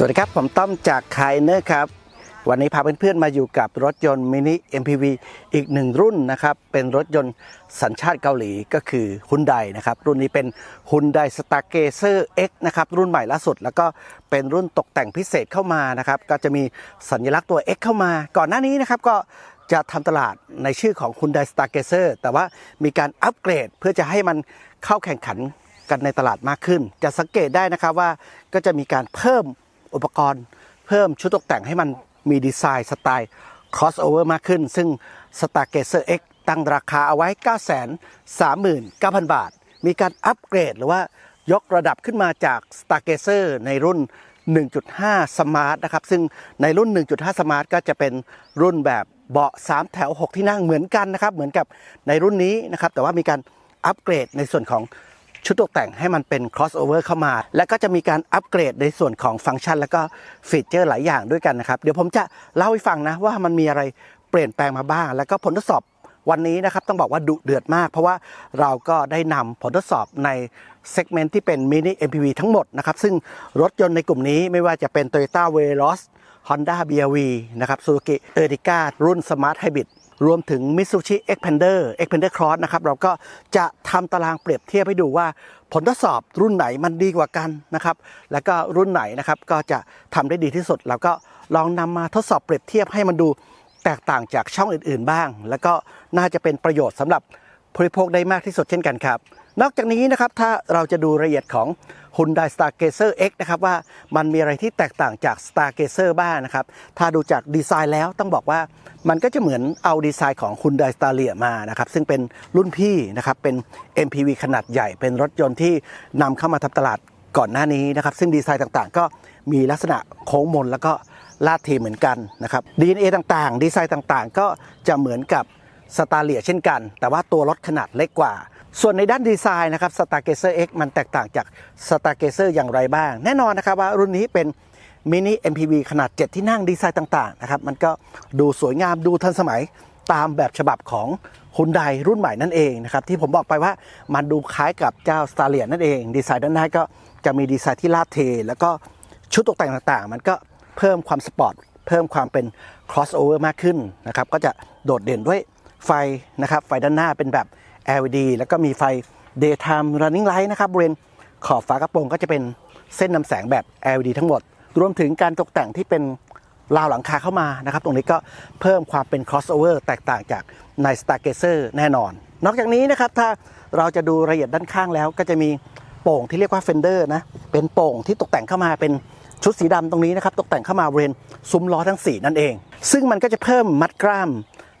สวัสดีครับ ผมต้อมจากไคเนอร์ครับ วันนี้พาเพื่อนๆมาอยู่กับรถยนต์มินิ MPV อีกหนึ่งรุ่นนะครับ เป็นรถยนต์สัญชาติเกาหลีก็คือ Hyundai นะครับ รุ่นนี้เป็น Hyundai Stargazer X นะครับ รุ่นใหม่ล่าสุด แล้วก็เป็นรุ่นตกแต่งพิเศษเข้ามานะครับ ก็จะมีสัญลักษณ์ตัว X เข้ามา ก่อนหน้านี้นะครับก็จะทำตลาดในชื่อของ Hyundai Stargazer แต่ว่ามีการอัปเกรดเพื่อจะให้มันเข้าแข่งขันกันในตลาดมากขึ้น จะสังเกตได้นะครับว่าก็จะมีการเพิ่ม อุปกรณ์ เพิ่มชุดตกแต่งให้มันมีดีไซน์สไตล์ crossover มากขึ้น ซึ่ง Stargazer X ตั้งราคาเอาไว้ 939,000 บาท มีการอัปเกรดหรือว่ายกระดับขึ้นมาจาก Stargazer ในรุ่น 1.5 Smart นะครับ ซึ่งในรุ่น 1.5 Smart ก็จะเป็นรุ่นแบบเบาะ 3 แถว 6 ที่นั่งเหมือนกันนะครับ เหมือนกับในรุ่นนี้นะครับ แต่ว่ามีการอัปเกรดในส่วนของ ชุดตกแต่งให้มันเป็น crossover เข้ามา แล้วก็จะมีการอัปเกรดในส่วนของฟังก์ชัน แล้วก็ฟีเจอร์หลายอย่างด้วยกันนะครับ เดี๋ยวผมจะเล่าให้ฟังนะว่ามันมีอะไรเปลี่ยนแปลงมาบ้าง แล้วก็ผลทดสอบวันนี้นะครับต้องบอกว่าดุเดือดมาก เพราะว่าเราก็ได้นำผลทดสอบในเซกเมนต์ที่เป็นมินิ MPV ทั้งหมดนะครับ ซึ่งรถยนต์ในกลุ่มนี้ไม่ว่าจะเป็น Toyota Veloz Honda BRV นะครับ Suzuki Ertiga รุ่น Smart Hybrid รวมถึง Mitsubishi Xpander Xpander Cross นะครับ เราก็จะทำตารางเปรียบเทียบให้ดูว่าผลทดสอบรุ่นไหนมันดีกว่ากันนะครับ แล้วก็รุ่นไหนนะครับก็จะทำได้ดีที่สุด แล้วก็ลองนำมาทดสอบเปรียบเทียบให้มันดูแตกต่างจากช่องอื่น ๆ บ้าง แล้วก็น่าจะเป็นประโยชน์สำหรับผู้บริโภคได้มากที่สุดเช่นกันครับ นอกจากนี้นะครับถ้าเราจะดูรายละเอียดของ Hyundai Stargazer X นะครับว่ามันมีอะไรที่แตกต่างจาก Stargazer บ้างนะครับ ถ้าดูจากดีไซน์แล้วต้องบอกว่ามันก็จะเหมือนเอาดีไซน์ของ Hyundai Staria มานะครับซึ่งเป็นรุ่นพี่นะครับเป็น MPV ขนาดใหญ่ เป็นรถยนต์ที่นำเข้ามาทำตลาดก่อนหน้านี้นะครับ ซึ่งดีไซน์ต่างๆ ก็มีลักษณะโค้งมนแล้วก็ลาดทีเหมือนกันนะครับ DNA ต่างๆ ดีไซน์ต่างๆ ก็จะเหมือนกับ สตาเลียเช่นกัน แต่ว่าตัวรถขนาดเล็กกว่า ส่วนในด้านดีไซน์นะครับ Stargazer X มันแตกต่างจาก Stargazer อร์อย่างไรบ้าง แน่นอนนะครับว่ารุ่นนี้เป็นมินิ MPV ขนาด 7 ที่นั่งดีไซน์ต่างๆนะครับมันก็ดูสวยงามดูทันสมัยตามแบบฉบับของ Hyundai รุ่นใหม่นั่นเองนะครับที่ผมบอกไปว่ามันดูคล้ายกับเจ้า s t a r l i a นั่นเอง ดีไซน์ด้านหน้าก็จะมีดีไซน์ที่ลาดเท แล้วก็ชุดตกแต่งต่างๆ มันก็เพิ่มความสปอร์ตเพิ่มความเป็น crossover มากขึ้นนะครับก็จะโดดเด่นด้วย ไฟนะครับไฟด้านหน้าเป็นแบบ LED แล้วก็มีไฟ daytime running light นะครับบริเวณขอบฝากระโปรงก็จะเป็นเส้นนำแสงแบบ LED ทั้งหมด รวมถึงการตกแต่งที่เป็นราวหลังคาเข้ามานะครับ ตรงนี้ก็เพิ่มความเป็น crossover แตกต่างจากใน Stargazer แน่นอน นอกจากนี้นะครับถ้าเราจะดูรายละเอียดด้านข้างแล้วก็จะมีโป่งที่เรียกว่า fender นะเป็นโป่งที่ตกแต่งเข้ามาเป็นชุดสีดำตรงนี้นะครับ ตกแต่งเข้ามาบริเวณซุ้มล้อทั้ง 4 นั่นเอง ซึ่งมันก็จะเพิ่มมัดกล้าม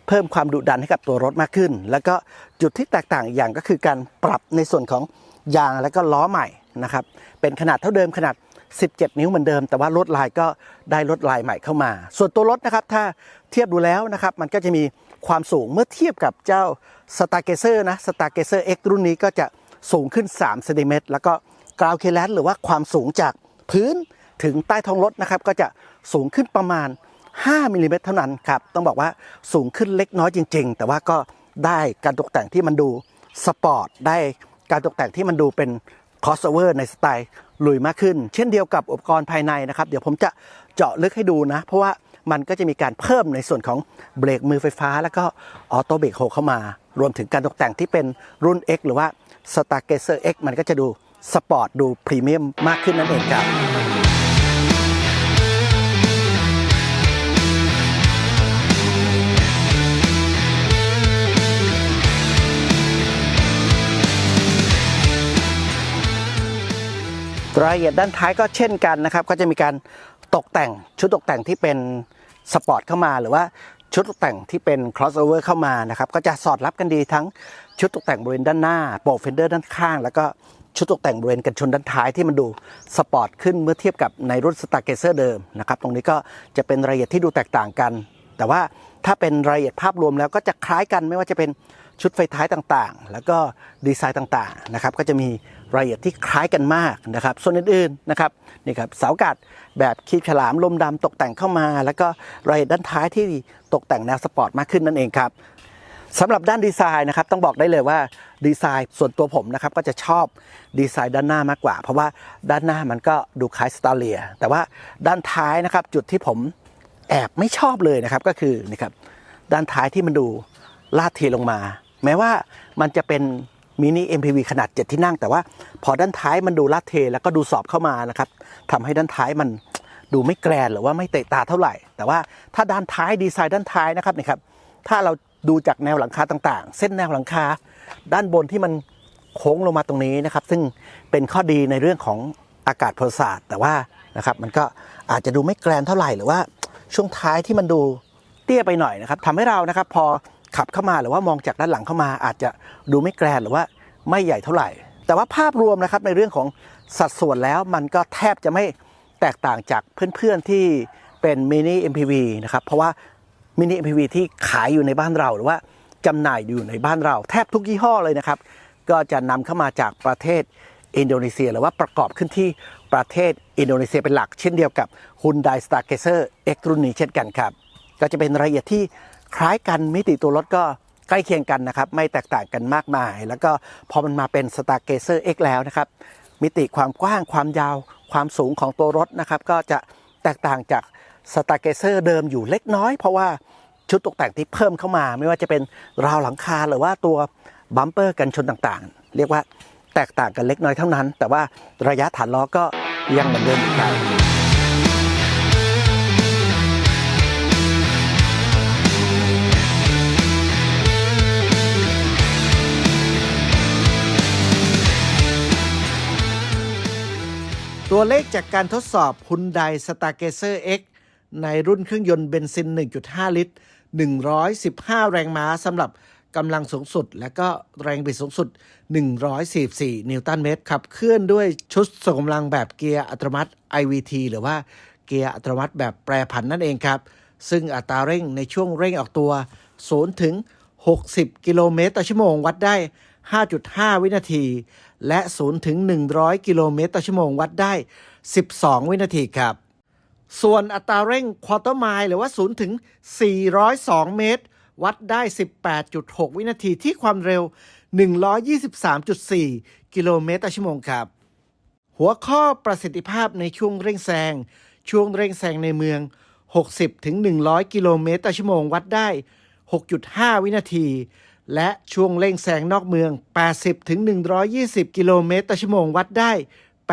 เพิ่มความดุดันให้กับตัวรถมากขึ้น แล้วก็จุดที่แตกต่างอีกอย่างก็คือการปรับในส่วนของยางและก็ล้อใหม่นะครับเป็นขนาดเท่าเดิมขนาด 17 นิ้วเหมือนเดิม แต่ว่าลวดลายก็ได้ลวดลายใหม่เข้ามา ส่วนตัวรถนะครับถ้าเทียบดูแล้วนะครับมันก็จะมีความสูงเมื่อเทียบกับเจ้า Stargazer นะ Stargazer X รุ่นนี้ก็จะสูงขึ้น3เซนติเมตรแล้วก็กราวเคลนหรือว่าความสูงจากพื้นถึงใต้ท้องรถนะครับก็จะสูงขึ้นประมาณ 5มิลลิเมตรเท่านั้นครับต้องบอกว่าสูงขึ้นเล็กน้อยจริง ๆ แต่ว่าก็ได้การตกแต่งที่มันดูสปอร์ตได้การตกแต่งที่มันดูเป็น crossover ในสไตล์ลุยมากขึ้น เช่นเดียวกับอุปกรณ์ภายในนะครับ เดี๋ยวผมจะเจาะลึกให้ดูนะ เพราะว่ามันก็จะมีการเพิ่มในส่วนของเบรกมือไฟฟ้า แล้วก็ออโต้เบรกโฮเข้ามา รวมถึงการตกแต่งที่เป็นรุ่น X หรือว่า Stargazer X มันก็จะดูสปอร์ตดูพรีเมียมมากขึ้นนั่นเองครับ รายละเอียดด้านท้ายก็เช่นกันนะครับ ก็จะมีการตกแต่งชุดตกแต่งที่เป็นสปอร์ตเข้ามาหรือว่าชุดตกแต่งที่เป็น crossover เข้ามานะครับก็จะสอดรับกันดีทั้งชุดตกแต่งบริเวณด้านหน้าโปรเฟนเดอร์ด้านข้าง แล้วก็ชุดตกแต่งบริเวณกันชนด้านท้ายที่มันดูสปอร์ตขึ้นเมื่อเทียบกับในรุ่น Stargazer เดิมนะครับตรงนี้ก็จะเป็นรายละเอียดที่ดูแตกต่างกัน แต่ว่าถ้าเป็นรายละเอียดภาพรวมแล้วก็จะคล้ายกันไม่ว่าจะเป็นชุดไฟท้ายต่างๆ แล้วก็ดีไซน์ต่างๆนะครับก็จะมี รายละเอียดที่คล้ายกันมากนะครับส่วนอื่นๆนะครับนี่ครับเสากัดแบบคีบฉลามลมดำตกแต่งเข้ามา แล้วก็รายละเอียดด้านท้ายที่ตกแต่งแนวสปอร์ตมากขึ้นนั่นเองครับสำหรับด้านดีไซน์นะครับต้องบอกได้เลยว่าดีไซน์ส่วนตัวผมนะครับก็จะชอบดีไซน์ด้านหน้ามากกว่า เพราะว่าด้านหน้ามันก็ดูคล้ายสตาเลีย แต่ว่าด้านท้ายนะครับจุดที่ผมแอบไม่ชอบเลยนะครับก็คือนี่ครับด้านท้ายที่มันดูลาดเทลงมา แม้ว่ามันจะเป็น มินิ MPV ขนาด 7 ที่นั่ง แต่ว่าพอด้านท้ายมันดูลาดเท แล้วก็ดูสอบเข้ามานะครับทำให้ด้านท้ายมันดูไม่แกรนหรือว่าไม่เตะตาเท่าไหร่ แต่ว่าถ้าด้านท้ายดีไซน์ด้านท้ายนะครับนี่ครับ ถ้าเราดูจากแนวหลังคาต่างๆ เส้นแนวหลังคา ด้านบนที่มันโค้งลงมาตรงนี้นะครับ ซึ่งเป็นข้อดีในเรื่องของอากาศพลศาสตร์แต่ว่านะครับมันก็อาจจะดูไม่แกรนเท่าไหร่หรือว่าช่วงท้ายที่มันดูเตี้ยไปหน่อยนะครับทำให้เรานะครับ พอ ขับเข้ามาหรือว่ามองจากด้านหลังเข้ามาอาจจะดูไม่แกรนหรือว่าไม่ใหญ่เท่าไหร่ แต่ว่าภาพรวมนะครับในเรื่องของสัดส่วนแล้วมันก็แทบจะไม่แตกต่างจากเพื่อนๆที่เป็นมินิ MPV นะครับเพราะว่ามินิ MPV ที่ขายอยู่ในบ้านเราหรือว่าจำหน่ายอยู่ในบ้านเรา แทบทุกยี่ห้อเลยนะครับ ก็จะนำเข้ามาจากประเทศอินโดนีเซีย หรือว่าประกอบขึ้นที่ประเทศอินโดนีเซียเป็นหลัก เช่นเดียวกับ Hyundai Stargazer X รุ่นนี้เช่นกันครับ ก็จะเป็นรายละเอียดที่ คล้ายกันมิติตัวรถก็ใกล้เคียงกันนะครับ ไม่แตกต่างกันมากมาย แล้วก็พอมันมาเป็น Stargazer X แล้วนะครับ มิติความกว้างความยาวความสูงของตัวรถนะครับ ก็จะแตกต่างจากสตาร์เกเซอร์เดิมอยู่เล็กน้อย เพราะว่าชุดตกแต่งที่เพิ่มเข้ามา ไม่ว่าจะเป็นราวหลังคาหรือว่าตัวบัมเปอร์กันชนต่างๆ เรียกว่าแตกต่างกันเล็กน้อยเท่านั้น แต่ว่าระยะฐานล้อก็ยังเหมือนเดิมเหมือนกัน ตัวเลขจากการทดสอบ Hyundai Stargazer X ในรุ่นเครื่องยนต์เบนซิน 1.5 ลิตร 115 แรงม้าสำหรับกำลังสูงสุด และก็แรงบิดสูงสุด 144 นิวตันเมตรขับเคลื่อนด้วยชุดส่งกำลังแบบเกียร์อัตโนมัติ IVT หรือว่าเกียร์อัตโนมัติแบบแปรผันนั่นเองครับ ซึ่งอัตราเร่งในช่วงเร่งออกตัว 0 ถึง 60 กิโลเมตรต่อชั่วโมงวัดได้ 5.5 วินาที และ 0 ถึง 100 กิโลเมตรต่อชั่วโมงวัดได้ 12 วินาทีครับ ส่วนอัตราเร่งควอเตอร์ไมล์หรือว่า 0 ถึง 402 เมตร วัดได้ 18.6 วินาทีที่ความเร็ว 123.4 กิโลเมตรต่อชั่วโมงครับ หัวข้อประสิทธิภาพในช่วงเร่งแซง ช่วงเร่งแซงในเมือง 60ถึง100 กิโลเมตรต่อชั่วโมงวัดได้ 6.5 วินาที และช่วงเร่งแซงนอกเมือง 80 ถึง 120 กิโลเมตรต่อชั่วโมงวัดได้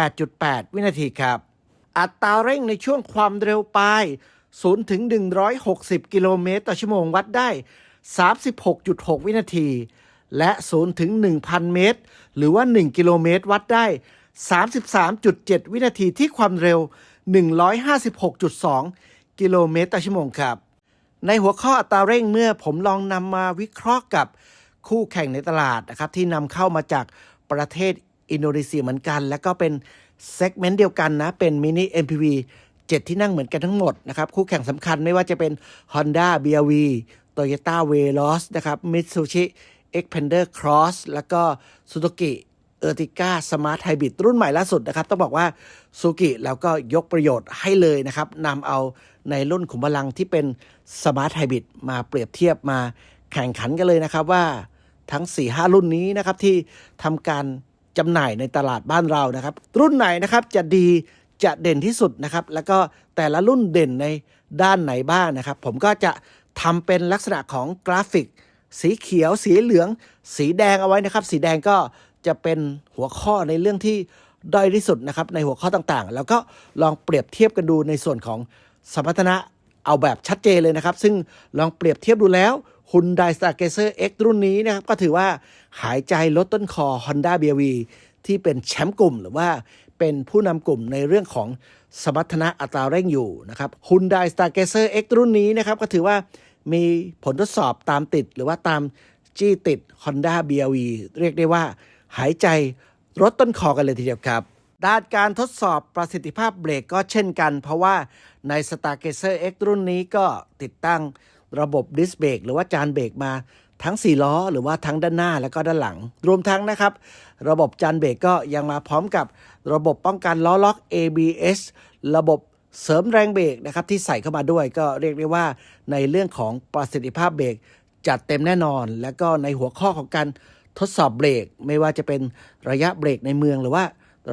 8.8 วินาทีครับ อัตราเร่งในช่วงความเร็วปลาย 0 ถึง 160 กิโลเมตรต่อชั่วโมงวัดได้ 36.6 วินาที และ 0 ถึง 1,000 เมตร หรือว่า 1 กิโลเมตรวัดได้ 33.7 วินาทีที่ความเร็ว 156.2 กิโลเมตรต่อชั่วโมงครับ ในหัวข้ออัตราเร่งเมื่อผมลองนำมาวิเคราะห์กับคู่แข่งในตลาดนะครับที่นำเข้ามาจากประเทศอินโดนีเซียเหมือนกัน แล้วก็เป็นเซกเมนต์เดียวกันนะ เป็นมินิ MPV 7 ที่นั่งเหมือนกันทั้งหมดนะครับ คู่แข่งสำคัญไม่ว่าจะเป็น Honda BRV Toyota Veloz นะครับ Mitsubishi Xpander Cross แล้วก็ Suzuki Ertiga Smart Hybrid รุ่นใหม่ล่าสุดนะครับ ต้องบอกว่าซูกิแล้วก็ยกประโยชน์ให้เลยนะครับนำเอาในรุ่นขุมพลังที่เป็น Smart Hybrid มาเปรียบเทียบมาแข่งขันกันเลยนะครับว่าทั้ง 4-5 รุ่นนี้นะครับที่ทำการจำหน่ายในตลาดบ้านเรานะครับ รุ่นไหนนะครับจะดีจะเด่นที่สุดนะครับ แล้วก็แต่ละรุ่นเด่นในด้านไหนบ้างนะครับ ผมก็จะทำเป็นลักษณะของกราฟิก สีเขียว สีเหลือง สีแดงเอาไว้นะครับ สีแดงก็ จะเป็นหัวข้อในเรื่องที่ด้อยที่สุดนะครับในหัวข้อต่างๆ แล้วก็ลองเปรียบเทียบกันดูในส่วนของสมรรถนะเอาแบบชัดเจนเลยนะครับ ซึ่งลองเปรียบเทียบดูแล้ว Hyundai Stargazer X รุ่นนี้นะครับ ก็ถือว่าหายใจลดต้นคอ Honda BRV ที่เป็นแชมป์กลุ่มหรือว่าเป็นผู้นำกลุ่มในเรื่องของสมรรถนะอัตราเร่งอยู่นะครับ Hyundai Stargazer X รุ่นนี้นะครับก็ถือว่ามีผลทดสอบตามติดหรือว่าตามจี้ติด Honda BRV เรียกได้ว่า หายใจลดต้นคอกันเลยทีเดียวครับ ด้านการทดสอบประสิทธิภาพเบรกก็เช่นกัน เพราะว่าใน Stargazer X รุ่นนี้ก็ติดตั้งระบบดิสเบรกหรือว่าจานเบรกมาทั้ง 4 ล้อ หรือว่าทั้งด้านหน้าแล้วก็ด้านหลัง รวมทั้งนะครับ ระบบจานเบรกก็ยังมาพร้อมกับระบบป้องกันล้อล็อก ABS ระบบเสริมแรงเบรกนะครับที่ใส่เข้ามาด้วยก็เรียกได้ว่าในเรื่องของประสิทธิภาพเบรกจัดเต็มแน่นอน แล้วก็ในหัวข้อของการ ทดสอบเบรก ไม่ว่าจะเป็นระยะเบรกในเมือง หรือว่า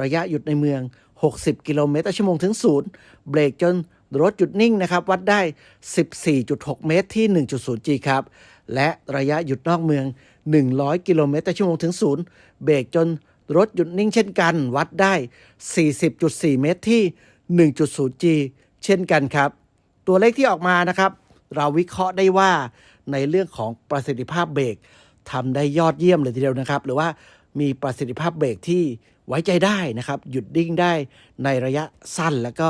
ระยะหยุดในเมือง 60 กิโลเมตรต่อชั่วโมงถึงศูนย์เบรกจนรถหยุดนิ่งนะครับ วัดได้ 14.6 เมตรที่ 1.0G ครับ และระยะหยุดนอกเมือง 100 กิโลเมตรต่อชั่วโมงถึงศูนย์เบรกจนรถหยุดนิ่งเช่นกัน วัดได้ 40.4 เมตรที่ 1.0G เช่นกันครับ ตัวเลขที่ออกมานะครับ เราวิเคราะห์ได้ว่าในเรื่องของประสิทธิภาพเบรก ทำได้ยอดเยี่ยมเลยทีเดียวนะครับ หรือว่ามีประสิทธิภาพเบรกที่ไว้ใจได้นะครับ หยุดดิ้งได้ในระยะสั้นแล้วก็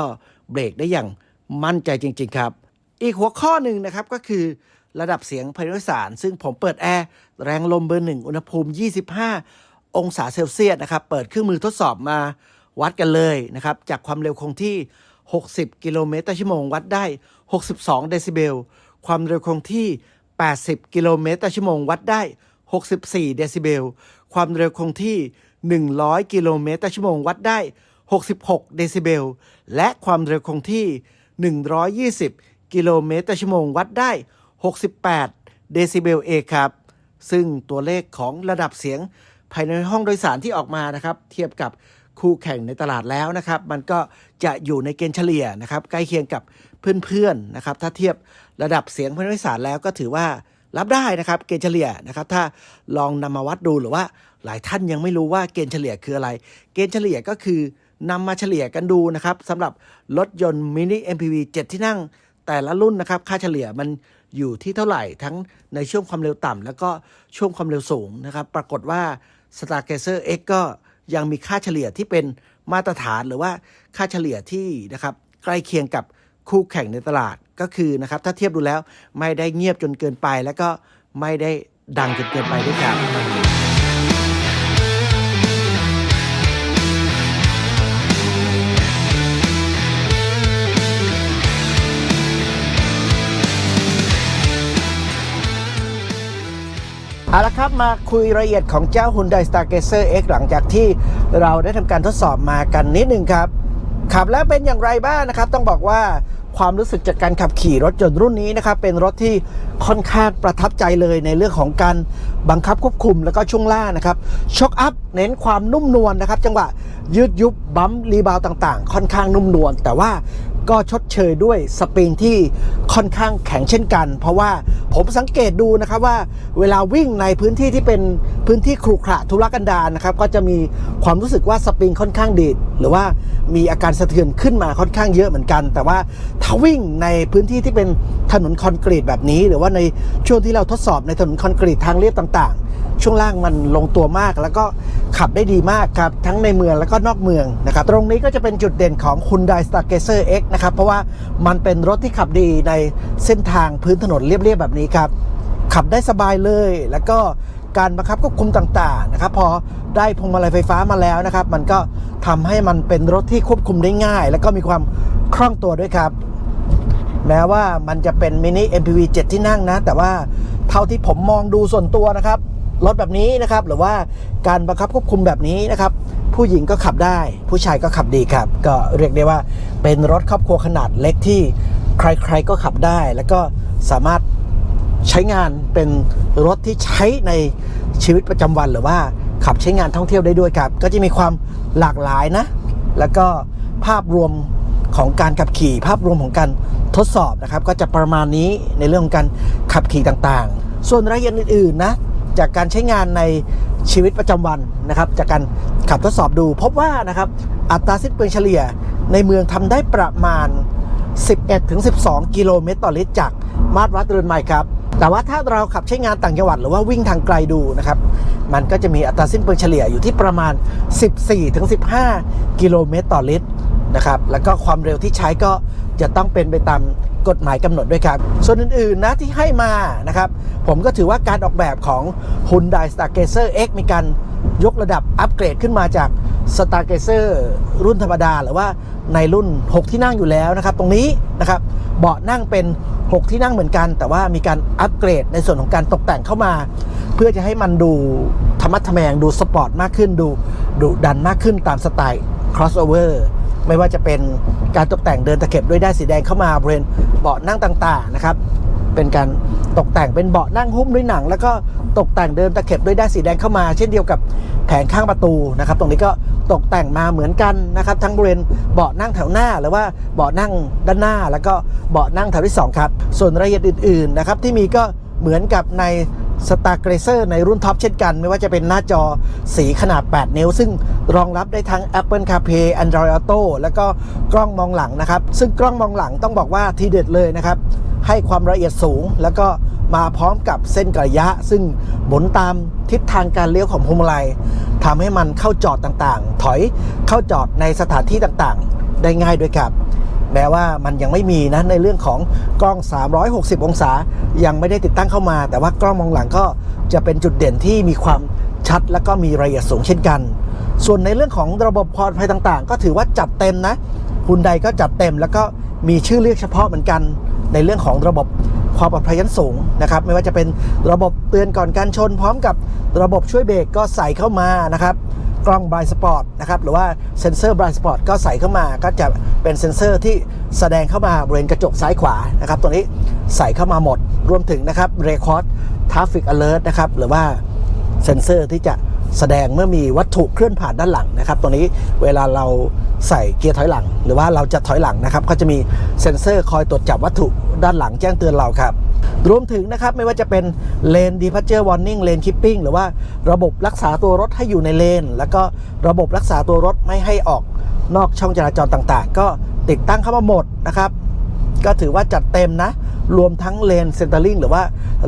เบรกได้อย่างมั่นใจจริง ๆ ครับ อีกหัวข้อหนึ่งนะครับก็คือระดับเสียงภายในรถโดยสาร ซึ่งผมเปิดแอร์แรงลมเบอร์หนึ่งอุณหภูมิ 25 องศาเซลเซียสนะครับ เปิดเครื่องมือทดสอบมาวัดกันเลยนะครับ จากความเร็วคงที่ 60 กิโลเมตรต่อชั่วโมง วัดได้ 62 เดซิเบล ความเร็วคงที่ 80 กิโลเมตรต่อชั่วโมงวัดได้ 64 เดซิเบล ความเร็วคงที่ 100 กิโลเมตรต่อชั่วโมงวัดได้ 66 เดซิเบล และความเร็วคงที่ 120 กิโลเมตรต่อชั่วโมงวัดได้ 68 เดซิเบลเอครับ ซึ่งตัวเลขของระดับเสียงภายในห้องโดยสารที่ออกมานะครับ เทียบกับคู่แข่งในตลาดแล้วนะครับ มันก็จะอยู่ในเกณฑ์เฉลี่ยนะครับ ใกล้เคียงกับ เพื่อนๆนะครับถ้าเทียบระดับเสียงภายในโดยสารแล้วก็ถือว่ารับได้นะครับเกณฑ์เฉลี่ยนะครับถ้าลองนำมาวัดดูหรือว่าหลายท่านยังไม่รู้ว่าเกณฑ์เฉลี่ยคืออะไร เกณฑ์เฉลี่ยก็คือนำมาเฉลี่ยกันดูนะครับสำหรับรถยนต์มินิ MPV 7 ที่นั่ง แต่ละรุ่นนะครับ ค่าเฉลี่ยมันอยู่ที่เท่าไหร่ทั้งในช่วงความเร็วต่ำแล้วก็ช่วงความเร็วสูงนะครับ ปรากฏว่า Stargazer X ก็ยังมีค่าเฉลี่ยที่เป็นมาตรฐานหรือว่าค่าเฉลี่ยที่นะครับใกล้เคียงกับ คู่แข่งในตลาดก็คือนะครับถ้าเทียบดูแล้วไม่ได้เงียบจนเกินไป แล้วก็ไม่ได้ดังจนเกินไปด้วยครับเอาละครับมาคุยรายละเอียดของเจ้า Hyundai Stargazer X หลังจากที่เราได้ทำการทดสอบมากันนิดนึงครับขับแล้วเป็นอย่างไรบ้างนะครับ ต้องบอกว่า ความรู้สึกจากการขับขี่รถยนต์รุ่นนี้นะครับเป็นรถที่ค่อนข้างประทับใจเลยในเรื่องของการบังคับควบคุมแล้วก็ช่วงล่างนะครับช็อคอัพเน้นความนุ่มนวลนะครับ จังหวะยืดยุบบัมรีบาวต่างๆ ค่อนข้างนุ่มนวลแต่ว่า ก็ชดเชยด้วยสปริงที่ค่อนข้างแข็งเช่นกัน เพราะว่าผมสังเกตดูนะครับว่าเวลาวิ่งในพื้นที่ที่เป็นพื้นที่ครุขระทุรกันดารนะครับ ก็จะมีความรู้สึกว่าสปริงค่อนข้างดีดหรือว่ามีอาการสะเทือนขึ้นมาค่อนข้างเยอะเหมือนกัน แต่ว่าถ้าวิ่งในพื้นที่ที่เป็นถนนคอนกรีตแบบนี้ หรือว่าในช่วงที่เราทดสอบในถนนคอนกรีตทางเรียบต่าง ช่วงล่างมันลงตัวมาก แล้วก็ขับได้ดีมากครับ ทั้งในเมืองแล้วก็นอกเมืองนะครับ ตรงนี้ก็จะเป็นจุดเด่นของ Hyundai Stargazer X นะครับ เพราะว่ามันเป็นรถที่ขับดีในเส้นทางพื้นถนนเรียบๆแบบนี้ครับ ขับได้สบายเลย แล้วก็การบังคับควบคุมต่างๆนะครับพอได้พวงมาลัยไฟฟ้ามาแล้วนะครับ มันก็ทำให้มันเป็นรถที่ควบคุมได้ง่าย แล้วก็มีความคล่องตัวด้วยครับ แม้ว่ามันจะเป็นมินิ MPV 7 ที่นั่งนะ แต่ว่าเท่าที่ผมมองดูส่วนตัวนะครับ รถแบบนี้นะครับ หรือว่าการบังคับควบคุมแบบนี้นะครับ ผู้หญิงก็ขับได้ ผู้ชายก็ขับดีครับ ก็เรียกได้ว่าเป็นรถครอบครัวขนาดเล็กที่ใครๆก็ขับได้ แล้วก็สามารถใช้งานเป็นรถที่ใช้ในชีวิตประจำวันหรือว่าขับใช้งานท่องเที่ยวได้ด้วยครับ ก็จะมีความหลากหลายนะ แล้วก็ภาพรวมของการขับขี่ภาพรวมของการทดสอบนะครับ ก็จะประมาณนี้ในเรื่องของการขับขี่ต่างๆ ส่วนรายละเอียดอื่นๆนะ จากการใช้งานในชีวิตประจำวันนะครับ จากการขับทดสอบดูพบว่านะครับอัตราสิ้นเปลืองเฉลี่ยในเมืองทำได้ประมาณ 11-12 กิโลเมตรต่อลิตรจากมาตรวัดเรือนไมล์ครับ แต่ว่าถ้าเราขับใช้งานต่างจังหวัดหรือว่าวิ่งทางไกลดูนะครับ มันก็จะมีอัตราสิ้นเปลืองเฉลี่ยอยู่ที่ประมาณ 14-15 กิโลเมตรต่อลิตรนะครับ แล้วก็ความเร็วที่ใช้ก็ จะต้องเป็นไปตามกฎหมายกำหนดด้วยครับ ส่วนอื่น ๆ นะที่ให้มานะครับ ผมก็ถือว่าการออกแบบของ Hyundai Stargazer X มีการยกระดับอัปเกรดขึ้นมาจาก Stargazer รุ่นธรรมดา หรือว่าในรุ่น 6 ที่นั่งอยู่แล้วนะครับ ตรงนี้นะครับเบาะนั่งเป็น 6 ที่นั่งเหมือนกัน แต่ว่ามีการอัปเกรดในส่วนของการตกแต่งเข้ามา เพื่อจะให้มันดูธรรมะทแมงดูสปอร์ตมากขึ้นดูดุดันมากขึ้นตามสไตล์ crossover ไม่ว่าจะเป็นการตกแต่งเดินตะเข็บด้วยด้านสีแดงเข้ามาบริเวณเบาะนั่งต่างๆนะครับ เป็นการตกแต่งเป็นเบาะนั่งหุ้มด้วยหนัง แล้วก็ตกแต่งเดินตะเข็บด้วยด้านสีแดงเข้ามา เช่นเดียวกับแผงข้างประตูนะครับ ตรงนี้ก็ตกแต่งมาเหมือนกันนะครับ ทั้งบริเวณเบาะนั่งแถวหน้า หรือว่าเบาะนั่งด้านหน้า แล้วก็เบาะนั่งแถวที่สองครับส่วนรายละเอียดอื่นๆนะครับที่มีก็เหมือนกับใน สตาร์เกรเซอร์ในรุ่นท็อปเช่นกัน ไม่ว่าจะเป็นหน้าจอสีขนาด 8 นิ้ว ซึ่งรองรับได้ทั้ง Apple CarPlay Android Auto แล้วก็กล้องมองหลังนะครับ ซึ่งกล้องมองหลังต้องบอกว่าทีเด็ดเลยนะครับ ให้ความละเอียดสูง แล้วก็มาพร้อมกับเส้นกระยะ ซึ่งหมุนตามทิศทางการเลี้ยวของพวงมาลัยทำให้มันเข้าจอดต่างๆ ถอยเข้าจอดในสถานที่ต่างๆ ได้ง่ายด้วยครับ แม้ว่ามันยังไม่มีนะในเรื่องของกล้อง 360 องศา ยังไม่ได้ติดตั้งเข้ามา แต่ว่ากล้องมองหลังก็จะเป็นจุดเด่นที่มีความชัดและก็มีรายละเอียดสูงเช่นกัน ส่วนในเรื่องของระบบปลอดภัยต่างๆ ก็ถือว่าจัดเต็มนะคุณใดก็จัดเต็มแล้วก็มีชื่อเรียกเฉพาะเหมือนกัน ในเรื่องของระบบความปลอดภัยชั้นสูงนะครับ ไม่ว่าจะเป็นระบบเตือนก่อนการชน พร้อมกับระบบช่วยเบรกก็ใส่เข้ามานะครับ กล้องบ i สปอร์ตนะครับหรือว่าเซ็นเซอร์บ i สปอร์ตก็ใส่เข้ามาก็จะเป็นเซ็นเซอร์ที่แสดงเข้ามาบริเวณกระจกซ้ายขวานะครับตัวนี้ใส่เข้ามาหมดรวมถึงนะครับเรคคอร์ดทราฟิกอเลอร์นะครับหรือว่าเซ็นเซอร์ที่จะ แสดงเมื่อมีวัตถุเคลื่อนผ่านด้านหลังนะครับตัวนี้เวลาเราใส่เกียร์ถอยหลัง หรือว่าเราจะถอยหลังนะครับ ก็จะมีเซ็นเซอร์คอยตรวจจับวัตถุด้านหลังแจ้งเตือนเราครับ รวมถึงนะครับไม่ว่าจะเป็นเลน departure warning เลน keeping หรือว่าระบบรักษาตัวรถให้อยู่ในเลน แล้วก็ระบบรักษาตัวรถไม่ให้ออกนอกช่องจราจรต่างๆ ก็ติดตั้งเข้ามาหมดนะครับ ก็ถือว่าจัดเต็มนะ รวมทั้งเลนเซนเตอร์ลิงหรือว่า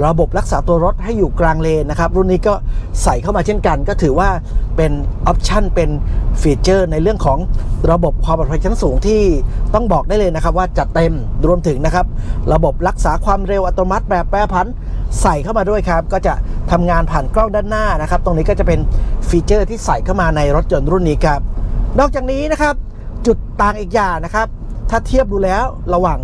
ระบบรักษาตัวรถให้อยู่กลางเลนนะครับ รุ่นนี้ก็ใส่เข้ามาเช่นกัน ก็ถือว่าเป็นออปชันเป็นฟีเจอร์ในเรื่องของระบบความปลอดภัยชั้นสูงที่ต้องบอกได้เลยนะครับ ว่าจัดเต็มรวมถึงนะครับ ระบบรักษาความเร็วอัตโนมัติแบบแปรผันใส่เข้ามาด้วยครับ ก็จะทำงานผ่านกล้องด้านหน้านะครับ ตรงนี้ก็จะเป็นฟีเจอร์ที่ใส่เข้ามาในรถยนต์รุ่นนี้ครับ นอกจากนี้นะครับ จุดต่างอีกอย่างนะครับ ถ้าเทียบดูแล้วระหว่าง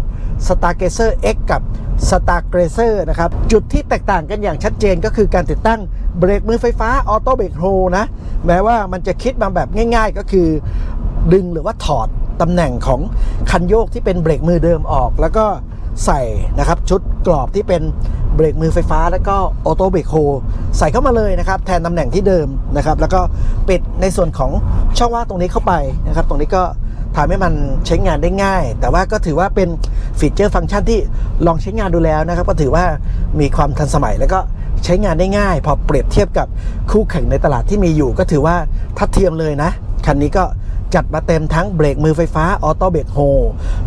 Stargazer X กับ Stargazer นะครับ จุดที่แตกต่างกันอย่างชัดเจนก็คือการติดตั้งเบรกมือไฟฟ้าออโต้เบรกโฮนะ แม้ว่ามันจะคิดมาแบบง่าย ๆ ก็คือ ดึงหรือว่าถอดตำแหน่งของคันโยกที่เป็นเบรกมือเดิมออก แล้วก็ใส่นะครับชุดกรอบที่เป็นเบรกมือไฟฟ้า แล้วก็ออโต้เบรกโฮใส่เข้ามาเลยนะครับ แทนตำแหน่งที่เดิมนะครับ แล้วก็ปิดในส่วนของช่องว่างตรงนี้เข้าไปนะครับ ตรงนี้ก็ ทำให้มันใช้งานได้ง่าย แต่ว่าก็ถือว่าเป็นฟีเจอร์ฟังก์ชันที่ลองใช้งานดูแล้วนะครับ ก็ถือว่ามีความทันสมัยแล้วก็ใช้งานได้ง่าย พอเปรียบเทียบกับคู่แข่งในตลาดที่มีอยู่ ก็ถือว่าทัดเทียมเลยนะ คันนี้ก็จัดมาเต็มทั้งเบรกมือไฟฟ้าออโต้เบรกโฮ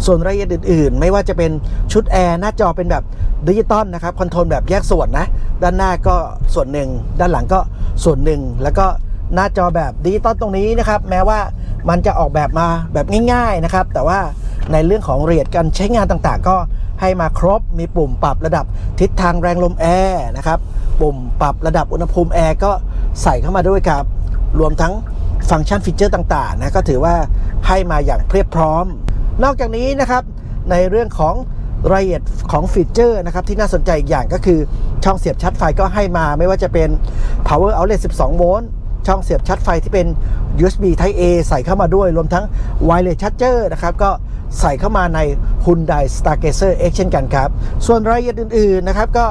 ส่วนรายละเอียดอื่นๆ ไม่ว่าจะเป็นชุดแอร์หน้าจอเป็นแบบดิจิตอลนะครับคอนโทรลแบบแยกส่วนนะ ด้านหน้าก็ส่วนหนึ่ง ด้านหลังก็ส่วนหนึ่ง แล้วก็หน้าจอแบบดิจิตอลตรงนี้นะครับ แม้ว่า มันจะออกแบบมาแบบง่ายๆนะครับ แต่ว่าในเรื่องของเอียดการใช้งานต่างๆ ก็ให้มาครบมีปุ่มปรับระดับทิศทางแรงลมแอร์นะครับ ปุ่มปรับระดับอุณหภูมิแอร์ก็ใส่เข้ามาด้วยครับ รวมทั้งฟังก์ชันฟีเจอร์ต่างๆนะก็ถือว่าให้มาอย่างเพียบพร้อม นอกจากนี้นะครับในเรื่องของรายละเอียดของฟีเจอร์นะครับที่น่าสนใจอีกอย่างก็คือช่องเสียบชาร์จไฟก็ให้มาไม่ว่าจะเป็น power outlet 12 โวลต์ ช่องเสียบชาร์จไฟที่เป็น USB Type A ใส่เข้ามาด้วย รวมทั้ง wireless charger นะครับ ก็ใส่เข้ามาใน Hyundai Stargazer X เช่นกันครับ ส่วนรายละเอียดอื่น ๆ นะครับ ก็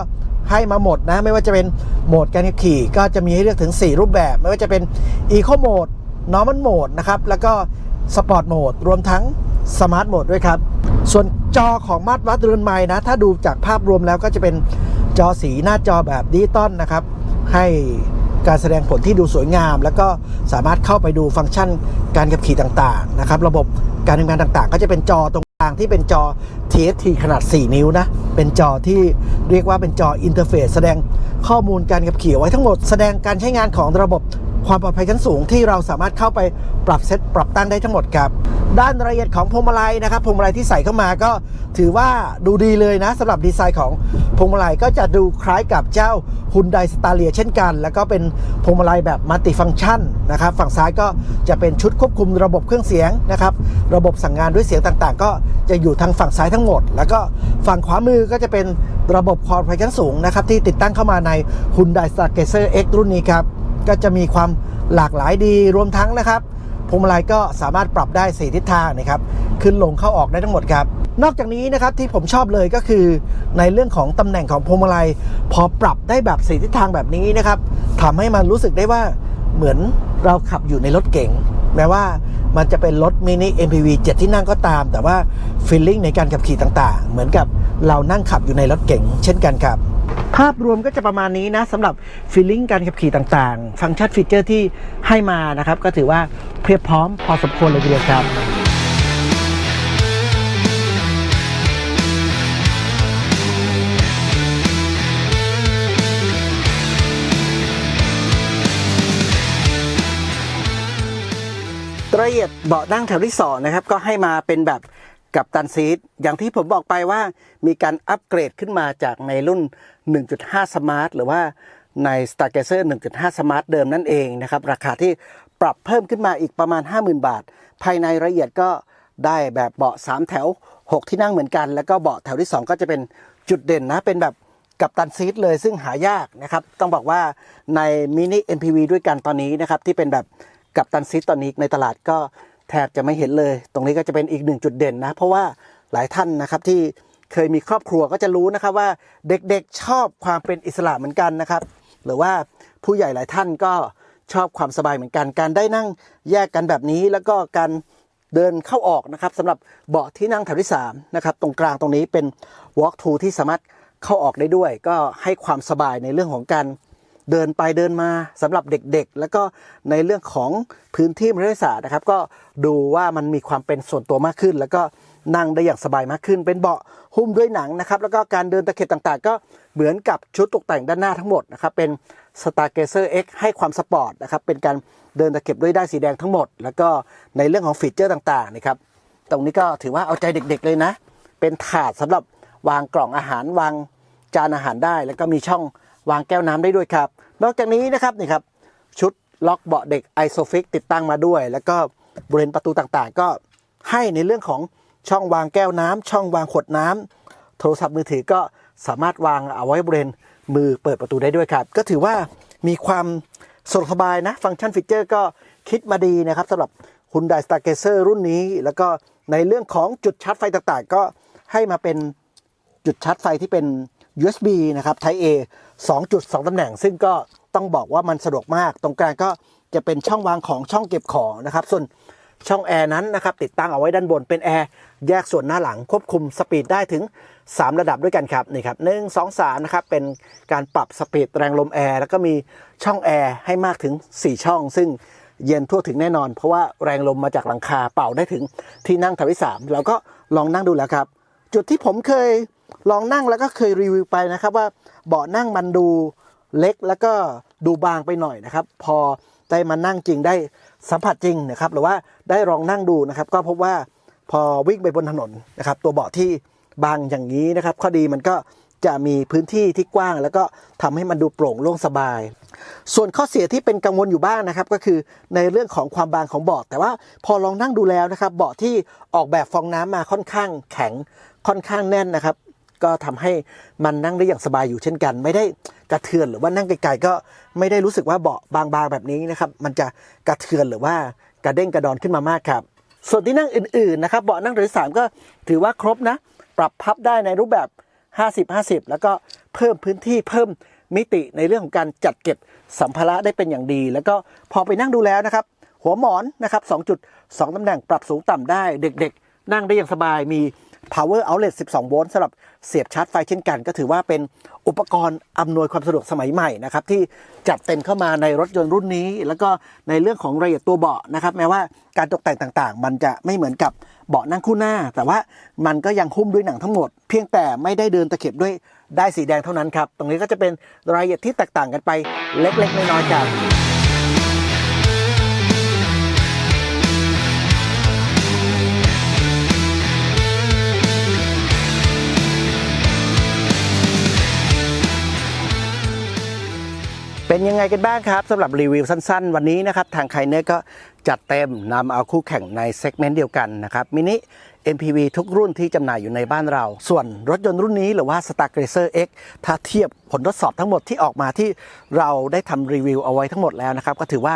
ให้มาหมดนะ ไม่ว่าจะเป็นโหมดการขับขี่ ก็จะมีให้เลือกถึง 4 รูปแบบ ไม่ว่าจะเป็น Eco Mode Normal Mode นะครับ แล้วก็ Sport Mode รวมทั้ง Smart Mode ด้วยครับ ส่วนจอของมาตรวัดเรือนไม้นะ ถ้าดูจากภาพรวมแล้วก็จะเป็นจอสีหน้าจอแบบดิจิตอลนะครับ ให้ การแสดงผลที่ดูสวยงาม แล้วก็สามารถเข้าไปดูฟังก์ชันการขับขี่ต่างๆนะครับ ระบบการทำงานต่างๆ ก็จะเป็นจอตรงกลางที่เป็นจอ TFT ขนาด 4 นิ้วนะ เป็นจอที่เรียกว่าเป็นจออินเทอร์เฟซแสดงข้อมูลการขับขี่ไว้ทั้งหมด แสดงการใช้งานของระบบ ความปลอดภัยชั้นสูงที่เราสามารถเข้าไปปรับเซตปรับตั้งได้ทั้งหมดครับ ด้านรายละเอียดของพวงมาลัยนะครับพวงมาลัยที่ใส่เข้ามาก็ถือว่าดูดีเลยนะสำหรับดีไซน์ของพวงมาลัยก็จะดูคล้ายกับเจ้า Hyundai s t a r l i a เช่นกัน แล้วก็เป็นพวงมาลัยแบบมัลติฟัง c t ชันนะครับฝั่งซ้ายก็จะเป็นชุดควบคุมระบบเครื่องเสียงนะครับระบบสั่งงานด้วยเสียงต่างๆ ก็จะอยู่ทางฝั่งซ้ายทั้งหมด แล้วก็ฝั่งขวามือก็จะเป็นระบบความปลอดภัยชั้นสูงนะครับที่ติดตั้งเข้ามาใน Hyundai Stargazer X รุ่นนี้ครับ ก็จะมีความหลากหลายดีรวมทั้งนะครับพวงมาลัยก็สามารถปรับได้ 4 ทิศทางนะครับขึ้นลงเข้าออกได้ทั้งหมดครับ นอกจากนี้นะครับที่ผมชอบเลยก็คือ ในเรื่องของตำแหน่งของพวงมาลัย พอปรับได้แบบ4ทิศทางแบบนี้นะครับทำให้มันรู้สึกได้ว่าเหมือนเราขับอยู่ในรถเก๋งแม้ว่ามันจะเป็นรถมินิ MPV 7 ที่นั่งก็ตาม แต่ว่าฟีลลิ่งในการขับขี่ต่างๆ เหมือนกับเรานั่งขับอยู่ในรถเก๋งเช่นกันครับ ภาพรวมก็จะประมาณนี้นะสำหรับฟีลลิ่งการขับขี่ต่างๆ ฟังก์ชันฟีเจอร์ที่ให้มานะครับ ก็ถือว่าเพียบพร้อมพอสมควรเลยทีเดียวครับรายละเอียดเบาะนั่งแถวที่2นะครับก็ให้มาเป็นแบบ กับตันซีทอย่างที่ผมบอกไปว่ามีการอัปเกรดขึ้นมาจากในรุ่น 1.5 Smart หรือว่าใน Stargazer 1.5 Smart เดิมนั่นเองนะครับ ราคาที่ปรับเพิ่มขึ้นมาอีกประมาณ 50,000 บาท ภายในรายละเอียดก็ได้แบบเบาะ 3 แถว 6 ที่นั่งเหมือนกัน แล้วก็เบาะแถวที่ 2 ก็จะเป็นจุดเด่นนะ เป็นแบบกับตันซีทเลยซึ่งหายากนะครับ ต้องบอกว่าในมินิ MPV ด้วยกันตอนนี้นะครับ ที่เป็นแบบกับตันซิตตอนนี้ในตลาดก็ แทบจะไม่เห็นเลย ตรงนี้ก็จะเป็นอีกหนึ่งจุดเด่นนะ เพราะว่าหลายท่านนะครับที่เคยมีครอบครัวก็จะรู้นะครับว่าเด็กๆชอบความเป็นอิสระเหมือนกันนะครับ หรือว่าผู้ใหญ่หลายท่านก็ชอบความสบายเหมือนกัน การได้นั่งแยกกันแบบนี้ แล้วก็การเดินเข้าออกนะครับสำหรับเบาะที่นั่งแถวที่3นะครับตรงกลางตรงนี้เป็น walk to ที่สามารถเข้าออกได้ด้วย ก็ให้ความสบายในเรื่องของการ เดินไปเดินมาสำหรับเด็กๆ แล้วก็ในเรื่องของพื้นที่บริษัทนะครับ ก็ดูว่ามันมีความเป็นส่วนตัวมากขึ้น แล้วก็นั่งได้อย่างสบายมากขึ้น เป็นเบาะหุ้มด้วยหนังนะครับ แล้วก็การเดินตะเข็บต่างๆ ก็เหมือนกับชุดตกแต่งด้านหน้าทั้งหมดนะครับ เป็น Stargazer X ให้ความสปอร์ตนะครับ เป็นการเดินตะเข็บด้วยด้ายสีแดงทั้งหมด แล้วก็ในเรื่องของฟีเจอร์ต่างๆนะครับ ตรงนี้ก็ถือว่าเอาใจเด็กๆ เลยนะ เป็นถาดสำหรับวางกล่องอาหารวางจานอาหารได้ แล้วก็มีช่อง วางแก้วน้ำได้ด้วยครับ นอกจากนี้นะครับนี่ครับชุดล็อกเบาะเด็กไอโซฟิกติดตั้งมาด้วย แล้วก็บริเวณประตูต่างๆ ก็ให้ในเรื่องของช่องวางแก้วน้ำช่องวางขวดน้ำโทรศัพท์มือถือก็สามารถวางเอาไว้บริเวณมือเปิดประตูได้ด้วยครับ ก็ถือว่ามีความสะดวกสบายนะ ฟังก์ชันฟีเจอร์ก็คิดมาดีนะครับสำหรับ Hyundai Stargazer รุ่นนี้ แล้วก็ในเรื่องของจุดชาร์จไฟต่างๆ ก็ให้มาเป็นจุดชาร์จไฟที่เป็น USB นะครับ Type A 2.2 ตำแหน่ง ซึ่งก็ต้องบอกว่ามันสะดวกมาก ตรงกลางก็จะเป็นช่องวางของช่องเก็บของนะครับ ส่วนช่องแอร์นั้นนะครับติดตั้งเอาไว้ด้านบนเป็นแอร์แยกส่วนหน้าหลังควบคุมสปีดได้ถึง 3 ระดับด้วยกันครับนี่ครับหนึ่งสองสามนะครับเป็นการปรับสปีดแรงลมแอร์แล้วก็มีช่องแอร์ให้มากถึง 4 ช่อง ซึ่งเย็นทั่วถึงแน่นอน เพราะว่าแรงลมมาจากหลังคาเป่าได้ถึงที่นั่งแถวที่สามเราก็ลองนั่งดูแล้วครับ จุดที่ผมเคย ลองนั่งแล้วก็เคยรีวิวไปนะครับว่าเบาะนั่งมันดูเล็กแล้วก็ดูบางไปหน่อยนะครับ พอได้มานั่งจริงได้สัมผัสจริงนะครับ หรือว่าได้ลองนั่งดูนะครับ ก็พบว่าพอวิ่งไปบนถนนนะครับ ตัวเบาะที่บางอย่างนี้นะครับ ข้อดีมันก็จะมีพื้นที่ที่กว้าง แล้วก็ทำให้มันดูโปร่งโล่งสบาย ส่วนข้อเสียที่เป็นกังวลอยู่บ้างนะครับ ก็คือในเรื่องของความบางของเบาะแต่ว่าพอลองนั่งดูแล้วนะครับ เบาะที่ออกแบบฟองน้ำมาค่อนข้างแข็งค่อนข้างแน่นนะครับ ก็ทำให้มันนั่งได้อย่างสบายอยู่เช่นกัน ไม่ได้กระเทือนหรือว่านั่งไกลๆก็ไม่ได้รู้สึกว่าเบาะบางๆแบบนี้นะครับมันจะกระเทือนหรือว่ากระเด้งกระดอนขึ้นมามากครับ ส่วนที่นั่งอื่นๆนะครับเบาะนั่งโดยสารก็ถือว่าครบนะ ปรับพับได้ในรูปแบบ 50-50 แล้วก็เพิ่มพื้นที่เพิ่มมิติในเรื่องของการจัดเก็บสัมภาระได้เป็นอย่างดี แล้วก็พอไปนั่งดูแล้วนะครับ หัวหมอนนะครับ2.2ตำแหน่งปรับสูงต่ำได้เด็กๆ นั่งได้อย่างสบายมี power outlet 12 โวลต์สำหรับเสียบชาร์จไฟเช่นกัน ก็ถือว่าเป็นอุปกรณ์อำนวยความสะดวกสมัยใหม่นะครับที่จัดเต็มเข้ามาในรถยนต์รุ่นนี้ แล้วก็ในเรื่องของรายละเอียดตัวเบาะนะครับแม้ว่าการตกแต่งต่างๆ มันจะไม่เหมือนกับเบาะนั่งคู่หน้า แต่ว่ามันก็ยังหุ้มด้วยหนังทั้งหมด เพียงแต่ไม่ได้เดินตะเข็บด้วยได้สีแดงเท่านั้นครับตรงนี้ก็จะเป็นรายละเอียดที่แตกต่างกันไปเล็กๆน้อยๆกัน เป็นยังไงกันบ้างครับสำหรับรีวิวสั้นๆ วันนี้นะครับ ทางไคเนอร์ก็จัดเต็มนำเอาคู่แข่งในเซกเมนต์เดียวกันนะครับมินิ MPV ทุกรุ่นที่จำหน่ายอยู่ในบ้านเรา ส่วนรถยนต์รุ่นนี้หรือว่า Stargazer X ถ้าเทียบผลทดสอบทั้งหมดที่ออกมาที่เราได้ทำรีวิวเอาไว้ทั้งหมดแล้วนะครับ ก็ถือว่า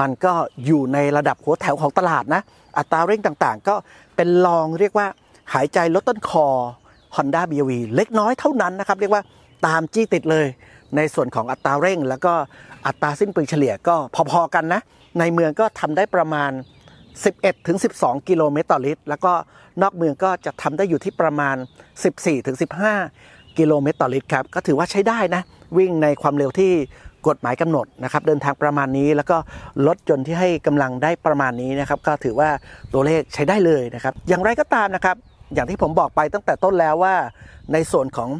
มันก็อยู่ในระดับหัวแถวของตลาดนะ อัตราเร่งต่างๆ ก็เป็นรองเรียกว่าหายใจลดต้นคอ Honda BRV เล็กน้อยเท่านั้นนะครับ เรียกว่าตามจี้ติดเลย ในส่วนของอัตราเร่ง แล้วก็อัตราสิ้นเปลืองเฉลี่ยก็พอๆกันนะ ในเมืองก็ทำได้ประมาณ 11ถึง12 กิโลเมตรต่อลิตร แล้วก็นอกเมืองก็จะทำได้อยู่ที่ประมาณ 14ถึง15 กิโลเมตรต่อลิตรครับ ก็ถือว่าใช้ได้นะ วิ่งในความเร็วที่กฎหมายกำหนดนะครับเดินทางประมาณนี้แล้วก็รถยนต์ที่ให้กำลังได้ประมาณนี้นะครับก็ถือว่าตัวเลขใช้ได้เลยนะครับอย่างไรก็ตามนะครับ อย่างที่ผมบอกไปตั้งแต่ต้นแล้วว่า ในส่วนของ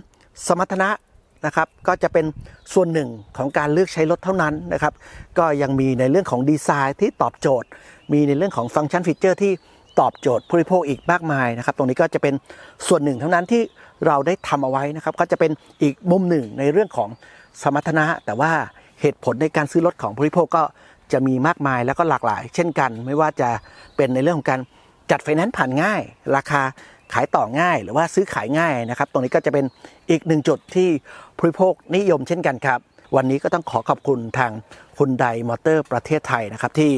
สมรรถนะ นะครับก็จะเป็นส่วนหนึ่งของการเลือกใช้รถเท่านั้นนะครับก็ยังมีในเรื่องของดีไซน์ที่ตอบโจทย์ มีในเรื่องของฟังก์ชันฟีเจอร์ที่ตอบโจทย์ผู้บริโภคอีกมากมายนะครับ ตรงนี้ก็จะเป็นส่วนหนึ่งเท่านั้นที่เราได้ทำเอาไว้นะครับ ก็จะเป็นอีกมุมหนึ่งในเรื่องของสมรรถนะ แต่ว่าเหตุผลในการซื้อรถของผู้บริโภคก็จะมีมากมายแล้วก็หลากหลาย เช่นกัน ไม่ว่าจะเป็นในเรื่องของการจัดไฟแนนซ์ผ่านง่าย ราคาขายต่อง่าย หรือว่าซื้อขายง่ายนะครับ ตรงนี้ก็จะเป็นอีกหนึ่งจุดที่ ผู้บริโภคนิยมเช่นกันครับ วันนี้ก็ต้องขอขอบคุณทางคุณไดมอเตอร์ประเทศไทยนะครับที่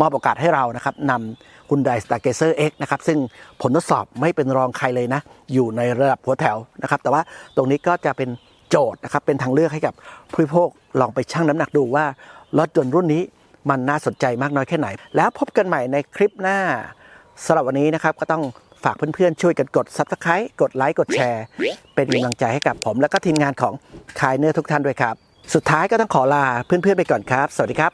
มอบโอกาสให้เรานะครับนำคุณไดสตาร์เกเซอร์ X นะครับซึ่งผลทดสอบไม่เป็นรองใครเลยนะ อยู่ในระดับหัวแถวนะครับ แต่ว่าตรงนี้ก็จะเป็นโจทย์นะครับเป็นทางเลือกให้กับผู้บริโภคลองไปชั่งน้ำหนักดูว่ารถยนต์รุ่นนี้มันน่าสนใจมากน้อยแค่ไหน แล้วพบกันใหม่ในคลิปหน้าสำหรับวันนี้นะครับก็ต้อง ฝากเพื่อนๆ ช่วยกันกด Subscribe กดไลค์กดแชร์ เป็นกำลังใจให้กับผมและก็ทีมงานของคายเนอร์ทุกท่านด้วยครับ สุดท้ายก็ต้องขอลาเพื่อนๆไปก่อนครับ สวัสดีครับ